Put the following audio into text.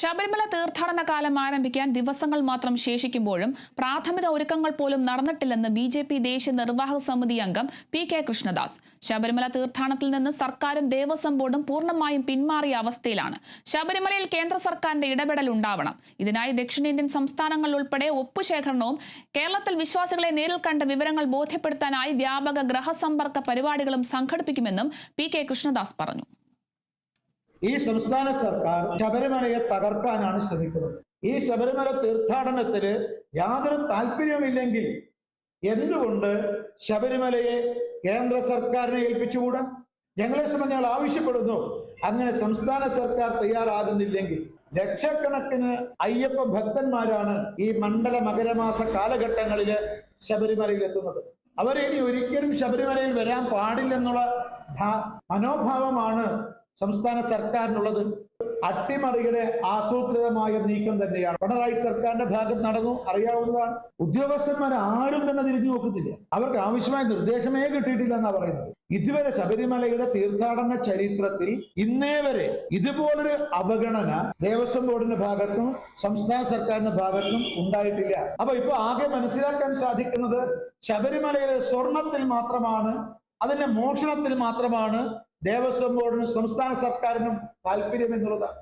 ശബരിമല തീർത്ഥാടന കാലം ആരംഭിക്കാൻ ദിവസങ്ങൾ മാത്രം ശേഷിക്കുമ്പോഴും പ്രാഥമിക ഒരുക്കങ്ങൾ പോലും നടന്നിട്ടില്ലെന്ന് ബി ജെ പി ദേശീയ നിർവാഹക സമിതി അംഗം പി കെ കൃഷ്ണദാസ്. ശബരിമല തീർത്ഥാടനത്തിൽ നിന്ന് സർക്കാരും ദേവസ്വം ബോർഡും പൂർണമായും പിന്മാറിയ അവസ്ഥയിലാണ്. ശബരിമലയിൽ കേന്ദ്ര സർക്കാരിന്റെ ഇടപെടൽ ഉണ്ടാവണം. ഇതിനായി ദക്ഷിണേന്ത്യൻ സംസ്ഥാനങ്ങൾ ഉൾപ്പെടെ ഒപ്പുശേഖരണവും കേരളത്തിൽ വിശ്വാസികളെ നേരിൽ കണ്ട വിവരങ്ങൾ ബോധ്യപ്പെടുത്താനായി വ്യാപക ഗ്രഹസമ്പർക്ക പരിപാടികളും സംഘടിപ്പിക്കുമെന്നും പി കെ കൃഷ്ണദാസ് പറഞ്ഞു. ഈ സംസ്ഥാന സർക്കാർ ശബരിമലയെ തകർക്കാനാണ് ശ്രമിക്കുന്നത്. ഈ ശബരിമല തീർത്ഥാടനത്തിന് യാതൊരു താല്പര്യമില്ലെങ്കിൽ എന്തുകൊണ്ട് ശബരിമലയെ കേന്ദ്ര സർക്കാരിനെ ഏൽപ്പിച്ചുകൂടാ? ഞങ്ങളെ ശ്രമം ഞങ്ങൾ ആവശ്യപ്പെടുന്നു. അങ്ങനെ സംസ്ഥാന സർക്കാർ തയ്യാറാകുന്നില്ലെങ്കിൽ ലക്ഷക്കണക്കിന് അയ്യപ്പ ഭക്തന്മാരാണ് ഈ മണ്ഡല മകരമാസ കാലഘട്ടങ്ങളിൽ ശബരിമലയിൽ എത്തുന്നത് അവർ ഇനി ഒരിക്കലും ശബരിമലയിൽ വരാൻ പാടില്ലെന്നുള്ള മനോഭാവമാണ് സംസ്ഥാന സർക്കാരിനുള്ളത് അട്ടിമറിയുടെ ആസൂത്രിതമായ നീക്കം തന്നെയാണ്. പിണറായി സർക്കാരിന്റെ ഭാഗത്ത് നടന്നു അറിയാവുന്നതാണ്. ഉദ്യോഗസ്ഥന്മാർ ആരും തന്നെ തിരിഞ്ഞു നോക്കുന്നില്ല. അവർക്ക് ആവശ്യമായ നിർദ്ദേശമേ കിട്ടിയിട്ടില്ല എന്നാ പറയുന്നത്. ഇതുവരെ ശബരിമലയുടെ തീർത്ഥാടന ചരിത്രത്തിൽ ഇന്നേ വരെ ഇതുപോലൊരു അവഗണന ദേവസ്വം ബോർഡിന്റെ ഭാഗത്തും സംസ്ഥാന സർക്കാരിന്റെ ഭാഗത്തും ഉണ്ടായിട്ടില്ല. അപ്പൊ ഇപ്പൊ ആകെ മനസ്സിലാക്കാൻ സാധിക്കുന്നത് ശബരിമലയിലെ സ്വർണത്തിൽ മാത്രമാണ് അതിന്റെ മോഷണത്തിന് മാത്രമാണ് ദേവസ്വം ബോർഡിനും സംസ്ഥാന സർക്കാരിനും താല്പര്യം എന്നുള്ളതാണ്.